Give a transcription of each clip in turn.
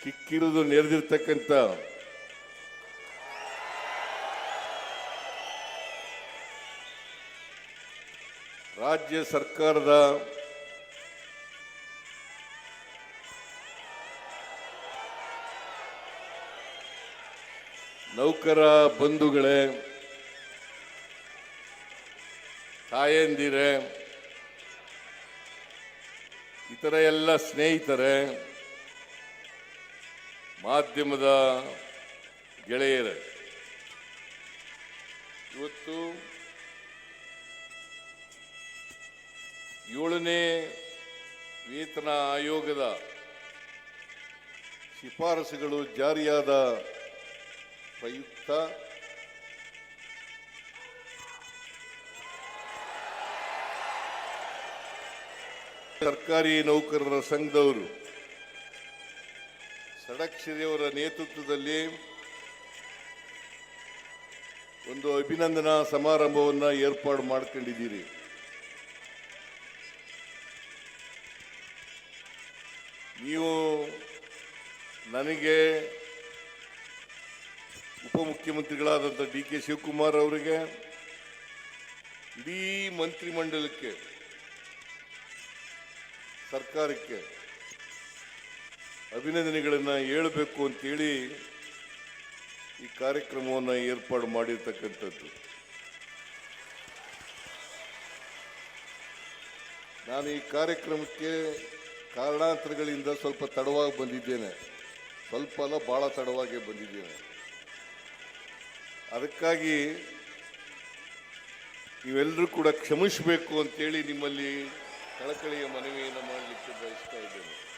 ಕಿಕ್ಕಿರಿದು ನೆರೆದಿರ್ತಕ್ಕಂಥ ರಾಜ್ಯ ಸರ್ಕಾರದ ನೌಕರ ಬಂಧುಗಳೇ ತಾಯಂದಿರೇ ಇತರ ಎಲ್ಲ ಸ್ನೇಹಿತರೆ ಮಾಧ್ಯಮದ ಗೆಳೆಯರ. ಇವತ್ತು ಏಳನೇ ವೇತನ ಆಯೋಗದ ಶಿಫಾರಸುಗಳು ಜಾರಿಯಾದ ಪ್ರಯುಕ್ತ ಸರ್ಕಾರಿ ನೌಕರರ ಸಂಘದವರು ಸಡಕ್ಷರಿಯವರ ನೇತೃತ್ವದಲ್ಲಿ ಒಂದು ಅಭಿನಂದನಾ ಸಮಾರಂಭವನ್ನು ಏರ್ಪಾಡು ಮಾಡ್ಕೊಂಡಿದ್ದೀರಿ. ನೀವು ನನಗೆ ಉಪಮುಖ್ಯಮಂತ್ರಿಗಳಾದಂಥ ಡಿ ಕೆ ಶಿವಕುಮಾರ್ ಅವರಿಗೆ, ಇಡೀ ಮಂತ್ರಿಮಂಡಲಕ್ಕೆ, ಸರ್ಕಾರಕ್ಕೆ ಅಭಿನಂದನೆಗಳನ್ನು ಹೇಳಬೇಕು ಅಂತೇಳಿ ಈ ಕಾರ್ಯಕ್ರಮವನ್ನು ಏರ್ಪಾಡು ಮಾಡಿರ್ತಕ್ಕಂಥದ್ದು. ನಾನು ಈ ಕಾರ್ಯಕ್ರಮಕ್ಕೆ ಕಾರಣಾಂತರಗಳಿಂದ ಸ್ವಲ್ಪ ತಡವಾಗಿ ಬಂದಿದ್ದೇನೆ. ಸ್ವಲ್ಪ ಅಲ್ಲ, ಭಾಳ ತಡವಾಗಿ ಬಂದಿದ್ದೇನೆ. ಅದಕ್ಕಾಗಿ ನೀವೆಲ್ಲರೂ ಕೂಡ ಕ್ಷಮಿಸಬೇಕು ಅಂತೇಳಿ ನಿಮ್ಮಲ್ಲಿ ಕಳಕಳಿಯ ಮನವಿಯನ್ನು ಮಾಡಲಿಕ್ಕೆ ಬಯಸ್ತಾ ಇದ್ದೇನೆ.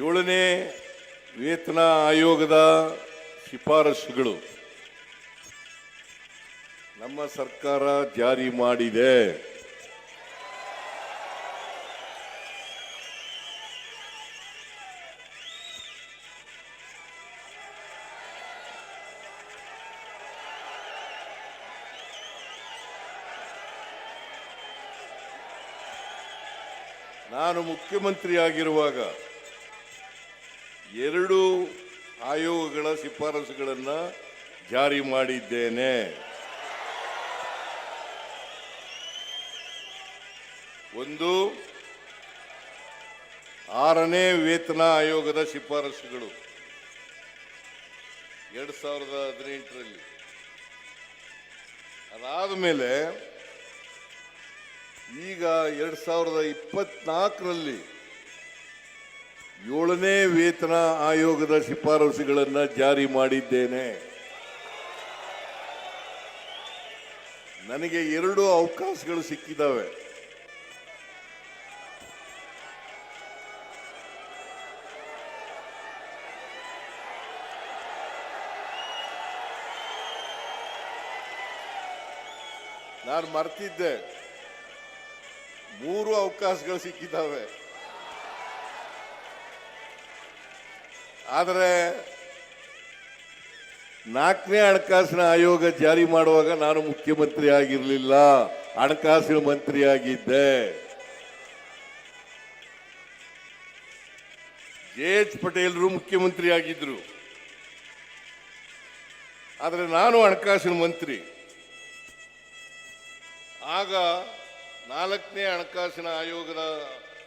ಏಳನೇ ವೇತನ ಆಯೋಗದ ಶಿಫಾರಸುಗಳು ನಮ್ಮ ಸರ್ಕಾರ ಜಾರಿ ಮಾಡಿದೆ. ನಾನು ಮುಖ್ಯಮಂತ್ರಿ ಆಗಿರುವಾಗ ಎರಡು ಆಯೋಗಗಳ ಶಿಫಾರಸುಗಳನ್ನು ಜಾರಿ ಮಾಡಿದ್ದೇನೆ. ಒಂದು, ಆರನೇ ವೇತನ ಆಯೋಗದ ಶಿಫಾರಸುಗಳು. ಎರಡು ಸಾವಿರದ ಹದಿನೆಂಟರಲ್ಲಿ. ಅದಾದ ಮೇಲೆ ಈಗ ಎರಡು ಸಾವಿರದ ಇಪ್ಪತ್ನಾಲ್ಕರಲ್ಲಿ ಏಳನೇ ವೇತನ ಆಯೋಗದ ಶಿಫಾರಸುಗಳನ್ನು ಜಾರಿ ಮಾಡಿದ್ದೇನೆ. ನನಗೆ ಎರಡು ಅವಕಾಶಗಳು ಸಿಕ್ಕಿದ್ದಾವೆ ನಾನು ಮರ್ತಿದ್ದೆ. ಮೂರು ಅವಕಾಶಗಳು ಸಿಕ್ಕಿದ್ದಾವೆ ಆದರೆ ನಾಲ್ಕನೇ ಹಣಕಾಸಿನ ಆಯೋಗ ಜಾರಿ ಮಾಡುವಾಗ ನಾನು ಮುಖ್ಯಮಂತ್ರಿ ಆಗಿರಲಿಲ್ಲ, ಹಣಕಾಸಿನ ಮಂತ್ರಿ ಆಗಿದ್ದೆ. ಜೆ ಎಚ್ ಪಟೇಲ್ರು ಮುಖ್ಯಮಂತ್ರಿ ಆಗಿದ್ರು. ಆದರೆ ನಾನು ಹಣಕಾಸಿನ ಮಂತ್ರಿ. ಆಗ ನಾಲ್ಕನೇ ಹಣಕಾಸಿನ ಆಯೋಗದ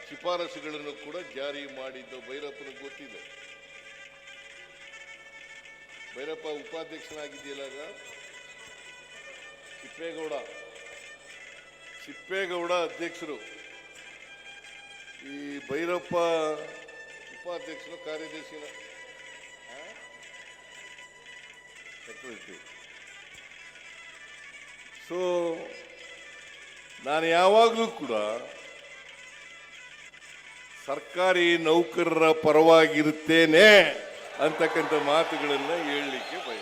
ಶಿಫಾರಸುಗಳನ್ನು ಕೂಡ ಜಾರಿ ಮಾಡಿದ್ದು ಭೈರಪ್ಪನಿಗೆ ಗೊತ್ತಿದೆ. ಭೈರಪ್ಪ ಉಪಾಧ್ಯಕ್ಷನಾಗಿದ್ದೀಲಾಗ ಚಿಪ್ಪೇಗೌಡ. ಸಿಪ್ಪೇಗೌಡ ಅಧ್ಯಕ್ಷರು. ಈ ಭೈರಪ್ಪ ಉಪಾಧ್ಯಕ್ಷರು ಕಾರ್ಯದರ್ಶಿನ ಸೊ ನಾನು ಯಾವಾಗಲೂ ಕೂಡ ಸರ್ಕಾರಿ ನೌಕರರ ಪರವಾಗಿರುತ್ತೇನೆ. ಅಂತಕ್ಕಂಥ ಮಾತುಗಳನ್ನ ಹೇಳಲಿಕ್ಕೆ ಬಯ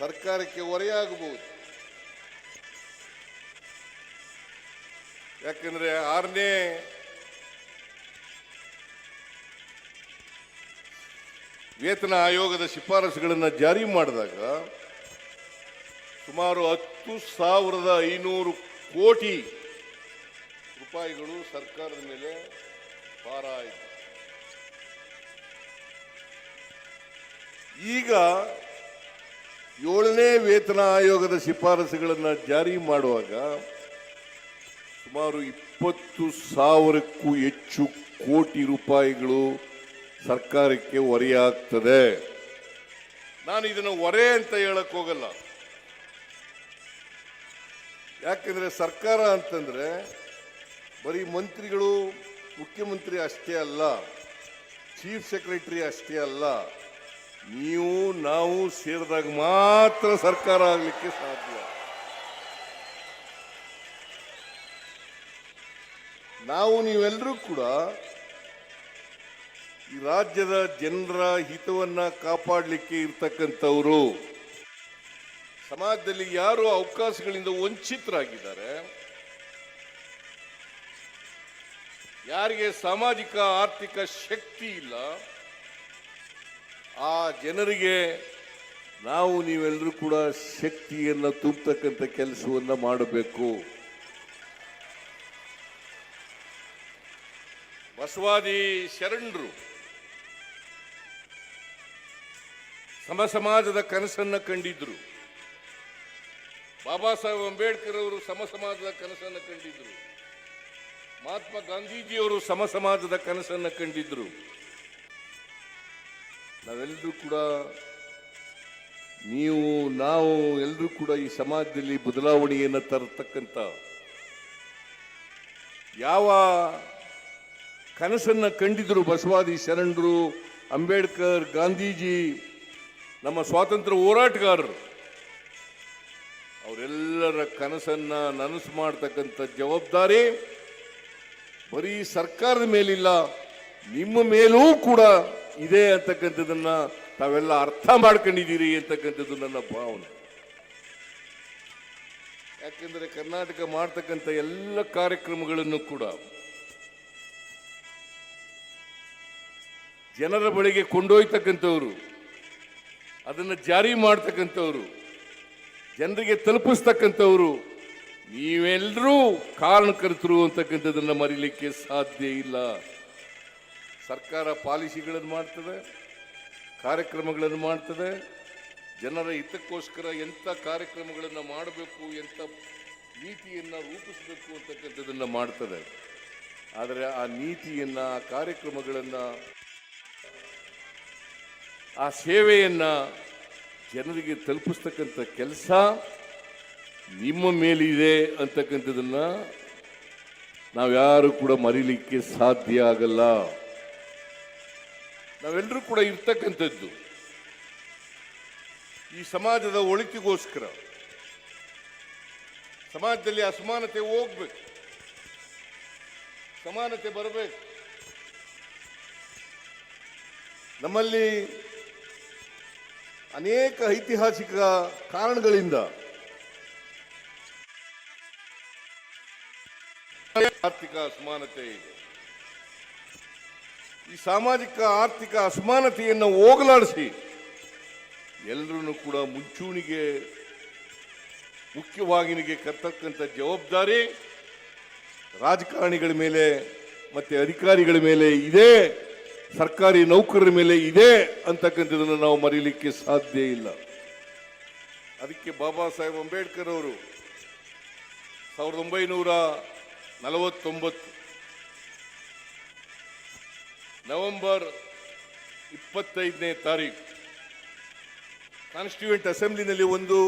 ಸರ್ಕಾರಕ್ಕೆ ಹೊರೆಯಾಗಬಹುದು. ಯಾಕಂದ್ರೆ ಆರನೇ ವೇತನ ಆಯೋಗದ ಶಿಫಾರಸುಗಳನ್ನು ಜಾರಿ ಮಾಡಿದಾಗ ಸುಮಾರು ಹತ್ತು ಸಾವಿರದ ಐನೂರು ಕೋಟಿ ರೂಪಾಯಿಗಳು ಸರ್ಕಾರದ ಮೇಲೆ ಭಾರ ಆಯಿತು. ಈಗ ಏಳನೇ ವೇತನ ಆಯೋಗದ ಶಿಫಾರಸುಗಳನ್ನು ಜಾರಿ ಮಾಡುವಾಗ ಸುಮಾರು ಇಪ್ಪತ್ತು ಸಾವಿರಕ್ಕೂ ಹೆಚ್ಚು ಕೋಟಿ ರೂಪಾಯಿಗಳು ಸರ್ಕಾರಕ್ಕೆ ಹೊರೆಯಾಗ್ತದೆ. ನಾನು ಇದನ್ನು ಹೊರೆ ಅಂತ ಹೇಳಕ್ ಹೋಗಲ್ಲ. ಯಾಕಂದ್ರೆ ಸರ್ಕಾರ ಅಂತಂದ್ರೆ ಬರೀ ಮಂತ್ರಿಗಳು ಮುಖ್ಯಮಂತ್ರಿ ಅಷ್ಟೇ ಅಲ್ಲ ಚೀಫ್ ಸೆಕ್ರೆಟರಿ ಅಷ್ಟೇ ಅಲ್ಲ, ನೀವು, ನಾವು ಸೇರಿದಾಗ ಮಾತ್ರ ಸರ್ಕಾರ ಆಗಲಿಕ್ಕೆ ಸಾಧ್ಯ. ನಾವು ನೀವೆಲ್ಲರೂ ಕೂಡ ಈ ರಾಜ್ಯದ ಜನರ ಹಿತವನ್ನ ಕಾಪಾಡಲಿಕ್ಕೆ ಇರ್ತಕ್ಕಂಥವರು, ಸಮಾಜದಲ್ಲಿ ಯಾರು ಅವಕಾಶಗಳಿಂದ ವಂಚಿತರಾಗಿದ್ದಾರೆ ಯಾರಿಗೆ ಸಾಮಾಜಿಕ, ಆರ್ಥಿಕ ಶಕ್ತಿ ಇಲ್ಲ, ಆ ಜನರಿಗೆ ನಾವು ನೀವೆಲ್ಲರೂ ಕೂಡ ಶಕ್ತಿಯನ್ನು, ತುಂಬತಕ್ಕಂಥ ಕೆಲಸವನ್ನು ಮಾಡಬೇಕು. ಬಸವಾದಿ ಶರಣರು ಸಮ ಸಮಾಜದ ಕನಸನ್ನ ಕಂಡಿದ್ರು. ಬಾಬಾ ಸಾಹೇಬ್ ಅಂಬೇಡ್ಕರ್ ಅವರು ಸಮ ಸಮಾಜದ ಕನಸನ್ನು ಕಂಡಿದ್ರು. ಮಹಾತ್ಮ ಗಾಂಧೀಜಿಯವರು ಸಮ ಸಮಾಜದ ಕನಸನ್ನು ಕಂಡಿದ್ರು. ನಾವೆಲ್ಲರೂ ಕೂಡ ನೀವು, ನಾವು ಎಲ್ಲರೂ ಕೂಡ ಈ ಸಮಾಜದಲ್ಲಿ ಬದಲಾವಣೆಯನ್ನು ತರತಕ್ಕಂಥ ಯಾವ ಕನಸನ್ನ ಕಂಡಿದ್ರು ಬಸವಾದಿ ಶರಣರು, ಅಂಬೇಡ್ಕರ್, ಗಾಂಧೀಜಿ, ನಮ್ಮ ಸ್ವಾತಂತ್ರ್ಯ ಹೋರಾಟಗಾರರು. ಅವರೆಲ್ಲರ ಕನಸನ್ನ ನನಸು ಮಾಡ್ತಕ್ಕಂಥ ಜವಾಬ್ದಾರಿ ಬರೀ ಸರ್ಕಾರದ ಮೇಲಿಲ್ಲ, ನಿಮ್ಮ ಮೇಲೂ ಕೂಡ ಇದೆ ಅಂತಕ್ಕಂಥದ್ದನ್ನ ತಾವೆಲ್ಲ ಅರ್ಥ ಮಾಡ್ಕೊಂಡಿದ್ದೀರಿ ಅಂತಕ್ಕಂಥದ್ದು ನನ್ನ ಭಾವನೆ. ಯಾಕೆಂದ್ರೆ ಕರ್ನಾಟಕ ಮಾಡ್ತಕ್ಕಂಥ ಎಲ್ಲ ಕಾರ್ಯಕ್ರಮಗಳನ್ನು ಕೂಡ ಜನರ ಬಳಿಗೆ ಕೊಂಡೊಯ್ತಕ್ಕಂಥವ್ರು, ಅದನ್ನು ಜಾರಿ ಮಾಡ್ತಕ್ಕಂಥವ್ರು, ಜನರಿಗೆ ತಲುಪಿಸ್ತಕ್ಕಂಥವ್ರು ನೀವೆಲ್ಲರೂ ಕಾರಣಕರ್ತರು ಅಂತಕ್ಕಂಥದ್ದನ್ನು ಮರಿಲಿಕ್ಕೆ ಸಾಧ್ಯ ಇಲ್ಲ. ಸರ್ಕಾರ ಪಾಲಿಸಿಗಳನ್ನು ಮಾಡ್ತದೆ, ಕಾರ್ಯಕ್ರಮಗಳನ್ನು ಮಾಡ್ತದೆ, ಜನರ ಹಿತಕ್ಕೋಸ್ಕರ ಎಂಥ ಕಾರ್ಯಕ್ರಮಗಳನ್ನು ಮಾಡಬೇಕು ಎಂಥ ನೀತಿಯನ್ನು ರೂಪಿಸಬೇಕು ಅಂತಕ್ಕಂಥದ್ದನ್ನು ಮಾಡ್ತದೆ. ಆದರೆ ಆ ನೀತಿಯನ್ನು, ಆ ಕಾರ್ಯಕ್ರಮಗಳನ್ನು, ಆ ಸೇವೆಯನ್ನ ಜನರಿಗೆ ತಲುಪಿಸ್ತಕ್ಕಂಥ ಕೆಲಸ ನಿಮ್ಮ ಮೇಲಿದೆ ಅಂತಕ್ಕಂಥದ್ದನ್ನ ನಾವ್ಯಾರು ಕೂಡ ಮರಿಲಿಕ್ಕೆ ಸಾಧ್ಯ ಆಗಲ್ಲ. ನಾವೆಲ್ಲರೂ ಕೂಡ ಇರ್ತಕ್ಕಂಥದ್ದು. ಈ ಸಮಾಜದ ಒಳಿತಿಗೋಸ್ಕರ. ಸಮಾಜದಲ್ಲಿ ಅಸಮಾನತೆ ಹೋಗ್ಬೇಕು. ಸಮಾನತೆ ಬರಬೇಕು. ನಮ್ಮಲ್ಲಿ ಅನೇಕ ಐತಿಹಾಸಿಕ ಕಾರಣಗಳಿಂದ ಆರ್ಥಿಕ ಅಸಮಾನತೆ ಇದೆ. ಈ ಸಾಮಾಜಿಕ ಆರ್ಥಿಕ ಅಸಮಾನತೆಯನ್ನು ಹೋಗಲಾಡಿಸಿ ಎಲ್ಲರನ್ನು ಕೂಡ ಮುಂಚೂಣಿಗೆ ಮುಖ್ಯವಾಹಿನಿಗೆ ಕರ್ತಕ್ಕಂಥ ಜವಾಬ್ದಾರಿ ರಾಜಕಾರಣಿಗಳ ಮೇಲೆ ಮತ್ತು ಅಧಿಕಾರಿಗಳ ಮೇಲೆ ಇದೆ, ಸರ್ಕಾರಿ ನೌಕರರ ಮೇಲೆ ಇದೆ ಅಂತಕ್ಕಂಥದ್ದನ್ನು ನಾವು ಮರೀಲಿಕ್ಕೆ ಸಾಧ್ಯ ಇಲ್ಲ. ಅದಕ್ಕೆ ಬಾಬಾ ಸಾಹೇಬ್ ಅಂಬೇಡ್ಕರ್ ಅವರು ಸಾವಿರದ ಒಂಬೈನೂರ ನಲವತ್ತೊಂಬತ್ತು. ನವೆಂಬರ್ ಇಪ್ಪತ್ತೈದನೇ ತಾರೀಕು. ಕಾನ್ಸ್ಟಿಟ್ಯೂಂಟ್ ಅಸೆಂಬ್ಲಿನಲ್ಲಿ ಒಂದು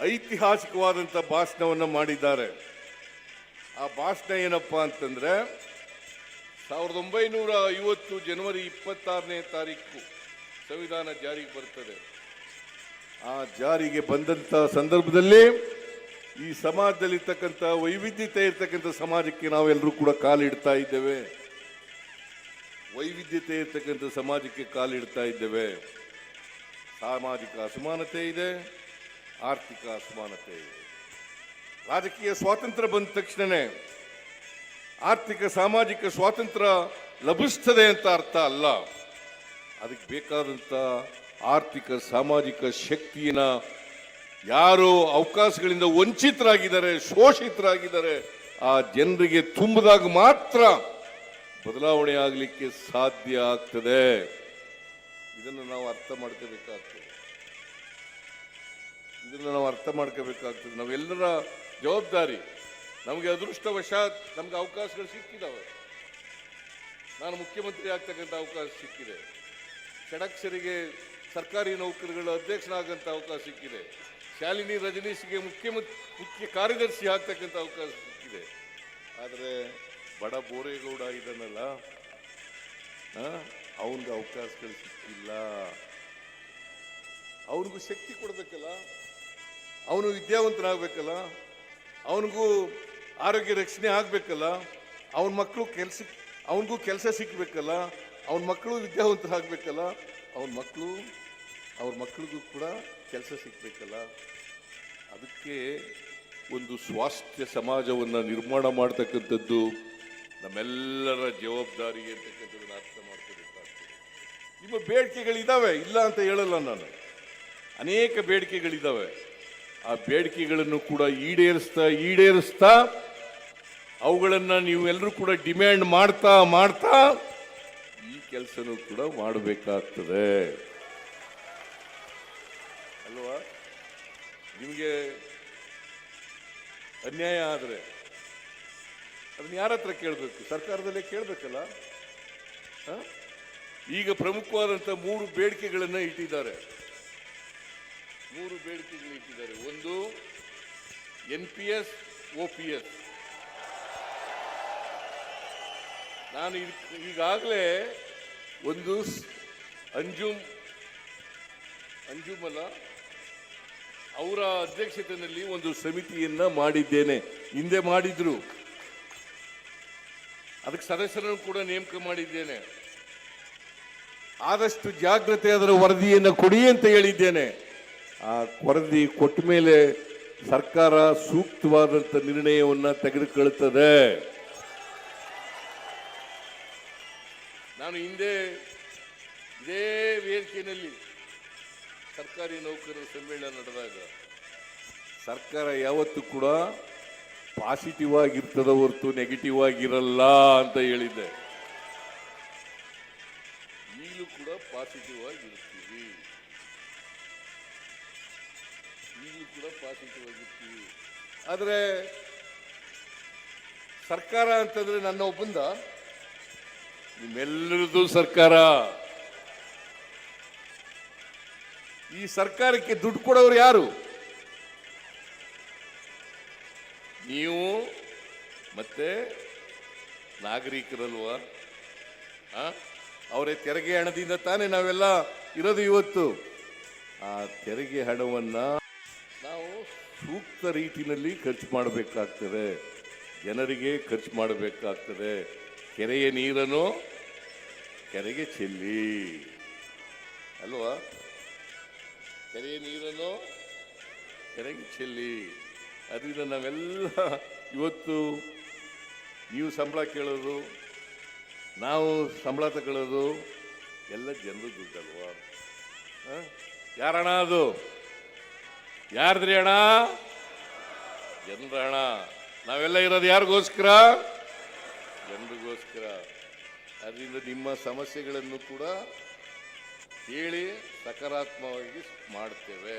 ಐತಿಹಾಸಿಕವಾದಂಥ ಭಾಷಣವನ್ನು ಮಾಡಿದ್ದಾರೆ. ಆ ಭಾಷಣ ಏನಪ್ಪ ಅಂತಂದರೆ, ಸಾವಿರದ ಒಂಬೈನೂರ ಐವತ್ತು ಜನವರಿ ಇಪ್ಪತ್ತಾರನೇ ತಾರೀಕು ಸಂವಿಧಾನ ಜಾರಿಗೆ ಬರ್ತದೆ. ಆ ಜಾರಿಗೆ ಬಂದಂಥ ಸಂದರ್ಭದಲ್ಲಿ ಈ ಸಮಾಜದಲ್ಲಿ ಇರ್ತಕ್ಕಂಥ ವೈವಿಧ್ಯತೆ ಇರ್ತಕ್ಕಂಥ ಸಮಾಜಕ್ಕೆ ನಾವೆಲ್ಲರೂ ಕೂಡ ಕಾಲಿಡ್ತಾ ಇದ್ದೇವೆ. ವೈವಿಧ್ಯತೆ ಇರ್ತಕ್ಕಂಥ ಸಮಾಜಕ್ಕೆ ಕಾಲಿಡ್ತಾ ಇದ್ದೇವೆ. ಸಾಮಾಜಿಕ ಅಸಮಾನತೆ ಇದೆ, ಆರ್ಥಿಕ ಅಸಮಾನತೆ ಇದೆ. ರಾಜಕೀಯ ಸ್ವಾತಂತ್ರ್ಯ ಬಂದ ತಕ್ಷಣನೇ ಆರ್ಥಿಕ, ಸಾಮಾಜಿಕ ಸ್ವಾತಂತ್ರ್ಯ ಲಭಿಸ್ತದೆ ಅಂತ ಅರ್ಥ ಅಲ್ಲ. ಅದಕ್ಕೆ ಬೇಕಾದಂಥ ಆರ್ಥಿಕ, ಸಾಮಾಜಿಕ ಶಕ್ತಿಯನ್ನ ಯಾರು ಅವಕಾಶಗಳಿಂದ ವಂಚಿತರಾಗಿದ್ದಾರೆ, ಶೋಷಿತರಾಗಿದ್ದಾರೆ, ಆ ಜನರಿಗೆ ತುಂಬಿದಾಗ ಮಾತ್ರ ಬದಲಾವಣೆ ಆಗಲಿಕ್ಕೆ ಸಾಧ್ಯ ಆಗ್ತದೆ. ಇದನ್ನು ನಾವು ಅರ್ಥ ಮಾಡ್ಕೋಬೇಕಾಗ್ತದೆ. ಇದನ್ನು ನಾವು ಅರ್ಥ ಮಾಡ್ಕೋಬೇಕಾಗ್ತದೆ. ನಾವೆಲ್ಲರ ಜವಾಬ್ದಾರಿ, ನಮಗೆ ಅದೃಷ್ಟವಶಾತ್ ನಮ್ಗೆ ಅವಕಾಶಗಳು ಸಿಕ್ಕಿದಾವೆ. ನಾನು ಮುಖ್ಯಮಂತ್ರಿ ಆಗ್ತಕ್ಕಂಥ ಅವಕಾಶ ಸಿಕ್ಕಿದೆ. ಷಡಕ್ಷರಿಗೆ ಸರ್ಕಾರಿ ನೌಕರಿಗಳ ಅಧ್ಯಕ್ಷನಾಗಂಥ ಅವಕಾಶ ಸಿಕ್ಕಿದೆ. ಶಾಲಿನಿ ರಜನೀಶ್ಗೆ ಮುಖ್ಯ ಮುಖ್ಯ ಕಾರ್ಯದರ್ಶಿ ಆಗ್ತಕ್ಕಂಥ ಅವಕಾಶ ಸಿಕ್ಕಿದೆ. ಆದರೆ ಬಡ ಬೋರೇಗೌಡ ಇದನ್ನಲ್ಲ ಅವನಿಗೆ ಅವಕಾಶಗಳು ಸಿಕ್ಕಿಲ್ಲ. ಅವನಿಗೂ ಶಕ್ತಿ ಕೊಡಬೇಕಲ್ಲ, ಅವನು ವಿದ್ಯಾವಂತನಾಗಬೇಕಲ್ಲ, ಅವನಿಗೂ ಆರೋಗ್ಯ ರಕ್ಷಣೆ ಆಗಬೇಕಲ್ಲ, ಅವನ ಮಕ್ಕಳು ಕೆಲಸ, ಅವನಿಗೂ ಕೆಲಸ ಸಿಕ್ಕಬೇಕಲ್ಲ ಅವನ ಮಕ್ಕಳು ವಿದ್ಯಾವಂತರಾಗಬೇಕಲ್ಲ, ಅವನ ಮಕ್ಕಳು ಅವ್ರ ಮಕ್ಕಳಿಗೂ ಕೂಡ ಕೆಲಸ ಸಿಗಬೇಕಲ್ಲ, ಅದಕ್ಕೆ ಒಂದು ಸ್ವಾಸ್ಥ್ಯ ಸಮಾಜವನ್ನು ನಿರ್ಮಾಣ ಮಾಡ್ತಕ್ಕಂಥದ್ದು ನಮ್ಮೆಲ್ಲರ ಜವಾಬ್ದಾರಿ ಅಂತಕ್ಕಂಥದ್ದನ್ನು ಅರ್ಥ ಮಾಡ್ಕೋಬೇಕಾಗ್ತದೆ ನಿಮ್ಮ ಬೇಡಿಕೆಗಳಿದ್ದಾವೆ ಇಲ್ಲ ಅಂತ ಹೇಳಲ್ಲ ನಾನು. ಅನೇಕ ಬೇಡಿಕೆಗಳಿದ್ದಾವೆ ಆ ಬೇಡಿಕೆಗಳನ್ನು ಕೂಡ ಈಡೇರಿಸ್ತಾ ಈಡೇರಿಸ್ತಾ, ಅವುಗಳನ್ನು ನೀವೆಲ್ಲರೂ ಕೂಡ ಡಿಮ್ಯಾಂಡ್ ಮಾಡ್ತಾ ಮಾಡ್ತಾ ಈ ಕೆಲಸನೂ ಕೂಡ ಮಾಡಬೇಕಾಗ್ತದೆ. ಅಲ್ವಾ? ನಿಮಗೆ ಅನ್ಯಾಯ ಆದರೆ ಅದನ್ನ ಯಾರ ಹತ್ರ ಕೇಳಬೇಕು? ಸರ್ಕಾರದಲ್ಲೇ ಕೇಳಬೇಕಲ್ಲ? ಈಗ ಪ್ರಮುಖವಾದಂಥ ಮೂರು ಬೇಡಿಕೆಗಳನ್ನು ಇಟ್ಟಿದ್ದಾರೆ. ಮೂರು ಬೇಡಿಕೆಗಳು ಇಟ್ಟಿದ್ದಾರೆ. ಒಂದು, N P S, O P S. ನಾನು ಈಗಾಗಲೇ ಒಂದು ಅಂಜುಮ್ ಅಂಜುಮ್ ಅಲ್ಲ? ಅವರ ಅಧ್ಯಕ್ಷತೆಯಲ್ಲಿ ಒಂದು ಸಮಿತಿಯನ್ನ ಮಾಡಿದ್ದೇನೆ. ಹಿಂದೆ ಮಾಡಿದ್ರು. ಅದಕ್ಕೆ ಸದಸ್ಯರನ್ನು ಕೂಡ ನೇಮಕ ಮಾಡಿದ್ದೇನೆ. ಆದಷ್ಟು ಜಾಗ್ರತೆ ಅದರ ವರದಿಯನ್ನು ಕೊಡಿ ಅಂತ ಹೇಳಿದ್ದೇನೆ. ಆ ವರದಿ ಕೊಟ್ಟ ಮೇಲೆ ಸರ್ಕಾರ ಸೂಕ್ತವಾದಂಥ ನಿರ್ಣಯವನ್ನು ತೆಗೆದುಕೊಳ್ಳುತ್ತದೆ. ನಾನು ಹಿಂದೆ ಇದೇ ವೇದಿಕೆಯಲ್ಲಿ ಸರ್ಕಾರಿ ನೌಕರರ ಸಮ್ಮೇಳನ ನಡೆದಾಗ ಸರ್ಕಾರ ಯಾವತ್ತೂ ಕೂಡ ಪಾಸಿಟಿವ್ ಆಗಿರ್ತದ ಹೊರತು ನೆಗೆಟಿವ್ ಆಗಿರಲ್ಲ ಅಂತ ಹೇಳಿದ್ದೆ. ಈಗಲೂ ಕೂಡ ಪಾಸಿಟಿವ್ ಆಗಿರ್ತೀವಿ. ಈಗಲೂ ಕೂಡ ಪಾಸಿಟಿವ್ ಆಗಿರ್ತೀವಿ. ಆದರೆ ಸರ್ಕಾರ ಅಂತಂದ್ರೆ ನನ್ನ ಒಬ್ಬಂದ ನಿಮ್ಮೆಲ್ಲರದು ಸರ್ಕಾರ. ಈ ಸರ್ಕಾರಕ್ಕೆ ದುಡ್ಡು ಕೊಡೋರು ಯಾರು? ನೀವು ಮತ್ತೆ ನಾಗರಿಕರಲ್ವ? ಅವರೇ ತೆರಿಗೆ ಹಣದಿಂದ ತಾನೇ ನಾವೆಲ್ಲ ಇರೋದು ಇವತ್ತು. ಆ ತೆರಿಗೆ ಹಣವನ್ನ ನಾವು ಸೂಕ್ತ ರೀತಿಯಲ್ಲಿ ಖರ್ಚು ಮಾಡಬೇಕಾಗ್ತದೆ. ಜನರಿಗೆ ಖರ್ಚು ಮಾಡಬೇಕಾಗ್ತದೆ. ಕೆರೆಯ ನೀರನ್ನು ಕೆರೆಗೆ ಚೆಲ್ಲಿ. ಅಲ್ವಾ? ಕೆರೆಯ ನೀರನ್ನು ಕೆರೆಗೆ ಚೆಲ್ಲಿ. ಅದರಿಂದ ನಾವೆಲ್ಲ ಇವತ್ತು ನೀವು ಸಂಬಳ ಕೇಳೋದು, ನಾವು ಸಂಬಳ ತಗೊಳ್ಳೋದು, ಎಲ್ಲ ಜನರು ದುಡ್ಡಲ್ವಾ? ಯಾರಣ ಅದು? ಯಾರ್ದ್ರಿ ಅಣ್ಣ? ಜನರ ಹಣ ನಾವೆಲ್ಲ ಇರೋದು ಯಾರಿಗೋಸ್ಕರ? ಜನರಿಗೋಸ್ಕರ. ಅದರಿಂದ ನಿಮ್ಮ ಸಮಸ್ಯೆಗಳನ್ನು ಕೂಡ ಹೇಳಿ ಸಕಾರಾತ್ಮಕವಾಗಿ ಮಾಡ್ತೇವೆ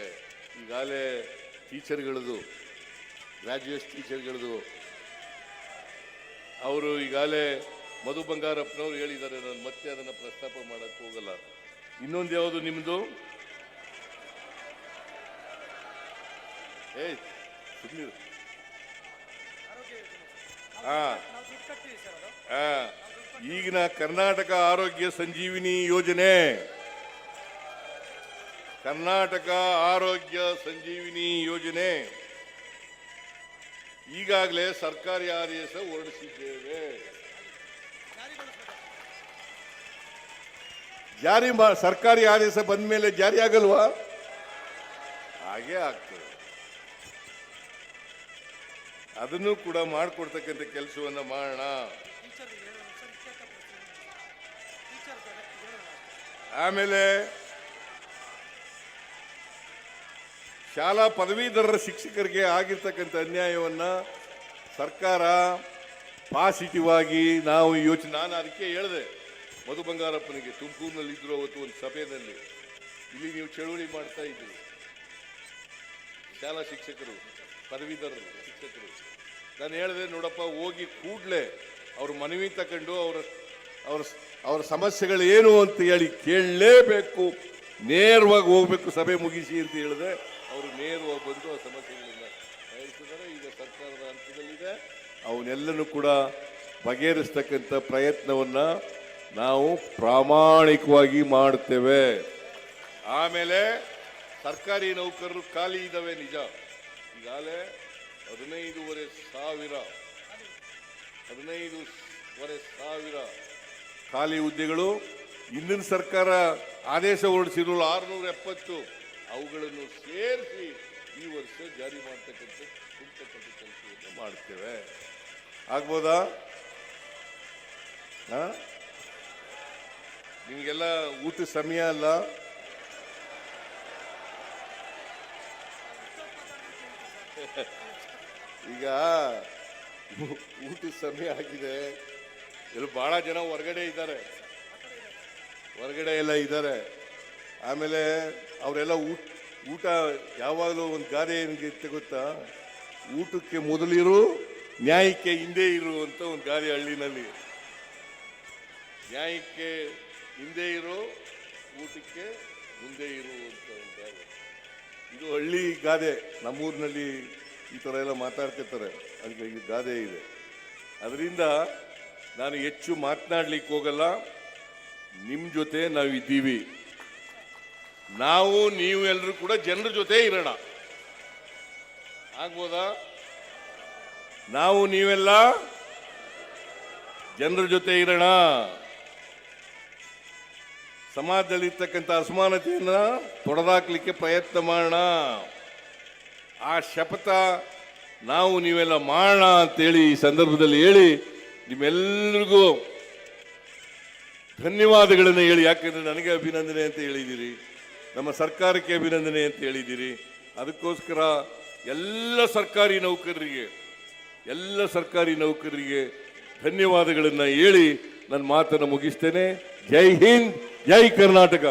ಈಗಾಗಲೇ ಟೀಚರ್ಗಳದು ಗ್ರಾಜ್ಯುಯೇಟ್ ಟೀಚರ್ಗಳದು ಅವರು ಈಗಾಗಲೇ ಮಧು ಬಂಗಾರಪ್ಪನವ್ರು ಹೇಳಿದ್ದಾರೆ ನಾನು ಮತ್ತೆ ಅದನ್ನು ಪ್ರಸ್ತಾಪ ಮಾಡೋಕ್ಕೆ ಹೋಗಲ್ಲ. ಇನ್ನೊಂದು ಯಾವುದು ನಿಮ್ಮದು ಏಯ್ ಸುಮ್ಮನೆ ಹಾಂ. ಆ, ಈಗಿನ ಕರ್ನಾಟಕ ಆರೋಗ್ಯ ಸಂಜೀವಿನಿ ಯೋಜನೆ. ಕರ್ನಾಟಕ ಆರೋಗ್ಯ ಸಂಜೀವಿನಿ ಯೋಜನೆ. ಈಗಾಗಲೇ ಸರ್ಕಾರಿ ಆದೇಶ ಹೊರಡಿಸಿದ್ದೇವೆ. ಜಾರಿ ಮಾ ಸರ್ಕಾರಿ ಆದೇಶ ಬಂದ ಮೇಲೆ ಜಾರಿ ಆಗಲ್ವಾ? ಹಾಗೆ ಆಗ್ತದೆ. ಅದನ್ನು ಕೂಡ ಮಾಡಿಕೊಡ್ತಕ್ಕಂಥ ಕೆಲಸವನ್ನ ಮಾಡೋಣ. ಆಮೇಲೆ ಶಾಲಾ ಪದವೀಧರರ ಶಿಕ್ಷಕರಿಗೆ ಆಗಿರ್ತಕ್ಕಂಥ ಅನ್ಯಾಯವನ್ನು ಸರ್ಕಾರ ಪಾಸಿಟಿವ್ ಆಗಿ ನಾವು ಯೋಚನೆ ನಾನು ಅದಕ್ಕೆ ಹೇಳಿದೆ, ಮಧು ಬಂಗಾರಪ್ಪನಿಗೆ ತುಮಕೂರಿನಲ್ಲಿ ಇದ್ರು ಅವತ್ತು ಒಂದು ಸಭೆಯಲ್ಲಿ. ಇಲ್ಲಿ ನೀವು ಚಳುವಳಿ ಮಾಡ್ತಾ ಇದ್ದೀರಿ. ಶಾಲಾ ಶಿಕ್ಷಕರು, ಪದವೀಧರರು, ಶಿಕ್ಷಕರು. ನಾನು ಹೇಳಿದೆ, ನೋಡಪ್ಪ, ಹೋಗಿ ಕೂಡಲೇ ಅವ್ರ ಮನವಿ ತಗೊಂಡು ಅವರ ಅವ್ರ ಅವರ ಸಮಸ್ಯೆಗಳು ಏನು ಅಂತ ಹೇಳಿ ಕೇಳಲೇಬೇಕು. ನೇರವಾಗಿ ಹೋಗ್ಬೇಕು, ಸಭೆ ಮುಗಿಸಿ ಅಂತ ಹೇಳಿದೆ. ಅವರು ನೇರವಾಗಿ ಬಂದು ಆ ಸಮಸ್ಯೆಗಳನ್ನ ಬಯಸಿದ್ದಾರೆ ಈಗ ಸರ್ಕಾರದ ಹಂತದಲ್ಲಿದೆ. ಅವನ್ನೆಲ್ಲನೂ ಕೂಡ ಬಗೆಹರಿಸ್ತಕ್ಕಂಥ ಪ್ರಯತ್ನವನ್ನು ನಾವು ಪ್ರಾಮಾಣಿಕವಾಗಿ ಮಾಡ್ತೇವೆ ಆಮೇಲೆ ಸರ್ಕಾರಿ ನೌಕರರು ಖಾಲಿ ಇದ್ದಾವೆ ನಿಜ. ಈಗಾಗಲೇ ಹದಿನೈದೂವರೆ ಸಾವಿರ ಹದಿನೈದುವರೆ ಸಾವಿರ ಖಾಲಿ ಹುದ್ದೆಗಳು. ಹಿಂದಿನ ಸರ್ಕಾರ ಆದೇಶ ಹೊರಡಿಸಿದ್ರು ಆರುನೂರ ಎಪ್ಪತ್ತು. ಅವುಗಳನ್ನು ಸೇರಿಸಿ ಈ ವರ್ಷ ಜಾರಿ ಮಾಡ್ತಕ್ಕಂಥ ತುಂಬತಕ್ಕಂಥ ಕೆಲಸವನ್ನು ಮಾಡ್ತೇವೆ. ಆಗ್ಬೋದಾ? ನಿಮಗೆಲ್ಲ ಊಟ ಸಮಯ ಅಲ್ಲ? ಈಗ ಊಟ ಸಮಯ ಆಗಿದೆ. ಇಲ್ಲಿ ಬಹಳ ಜನ ಹೊರಗಡೆ ಇದ್ದಾರೆ. ಹೊರಗಡೆ ಎಲ್ಲ ಇದ್ದಾರೆ. ಆಮೇಲೆ ಅವರೆಲ್ಲ ಊಟ ಊಟ ಯಾವಾಗಲೂ ಒಂದು ಗಾದೆ ಏನಿರುತ್ತೆ ಗೊತ್ತಾ? ಊಟಕ್ಕೆ ಮೊದಲಿರು ನ್ಯಾಯಕ್ಕೆ ಹಿಂದೆ ಇರು ಅಂತ ಒಂದು ಗಾದೆ ಹಳ್ಳಿನಲ್ಲಿ. ನ್ಯಾಯಕ್ಕೆ ಹಿಂದೆ ಇರು, ಊಟಕ್ಕೆ ಮುಂದೆ ಇರು ಅಂತ ಒಂದು ಗಾದೆ. ಇದು ಹಳ್ಳಿ ಗಾದೆ, ನಮ್ಮೂರಿನಲ್ಲಿ ಈ ಥರ ಎಲ್ಲ ಮಾತಾಡ್ತಿರ್ತಾರೆ. ಅದಕ್ಕೆ ಈ ಗಾದೆ ಇದೆ. ಅದರಿಂದ ನಾನು ಹೆಚ್ಚು ಮಾತನಾಡ್ಲಿಕ್ಕೆ ಹೋಗಲ್ಲ. ನಿಮ್ಮ ಜೊತೆ ನಾವು ಇದ್ದೀವಿ ನಾವು, ನೀವು ಎಲ್ಲರೂ ಕೂಡ ಜನರ ಜೊತೆ ಇರೋಣ. ಆಗ್ಬೋದಾ? ನಾವು, ನೀವೆಲ್ಲ ಜನರ ಜೊತೆ ಇರೋಣ. ಸಮಾಜದಲ್ಲಿರ್ತಕ್ಕಂಥ ಅಸಮಾನತೆಯನ್ನ ತೊಡೆದಾಕ್ಲಿಕ್ಕೆ ಪ್ರಯತ್ನ ಮಾಡೋಣ. ಆ ಶಪಥ ನಾವು, ನೀವೆಲ್ಲ ಮಾಡೋಣ ಅಂತೇಳಿ ಈ ಸಂದರ್ಭದಲ್ಲಿ ಹೇಳಿ ನಿಮ್ಮೆಲ್ಲರಿಗೂ ಧನ್ಯವಾದಗಳನ್ನು ಹೇಳಿ. ಯಾಕಂದ್ರೆ ನನಗೆ ಅಭಿನಂದನೆ ಅಂತ ಹೇಳಿದ್ದೀರಿ. ನಮ್ಮ ಸರ್ಕಾರಕ್ಕೆ ಅಭಿನಂದನೆ ಅಂತ ಹೇಳಿದ್ದೀರಿ. ಅದಕ್ಕೋಸ್ಕರ ಎಲ್ಲ ಸರ್ಕಾರಿ ನೌಕರರಿಗೆ, ಎಲ್ಲ ಸರ್ಕಾರಿ ನೌಕರರಿಗೆ ಧನ್ಯವಾದಗಳನ್ನು ಹೇಳಿ ನನ್ನ ಮಾತನ್ನು ಮುಗಿಸ್ತೇನೆ. ಜೈ ಹಿಂದ್, ಜೈ ಕರ್ನಾಟಕ.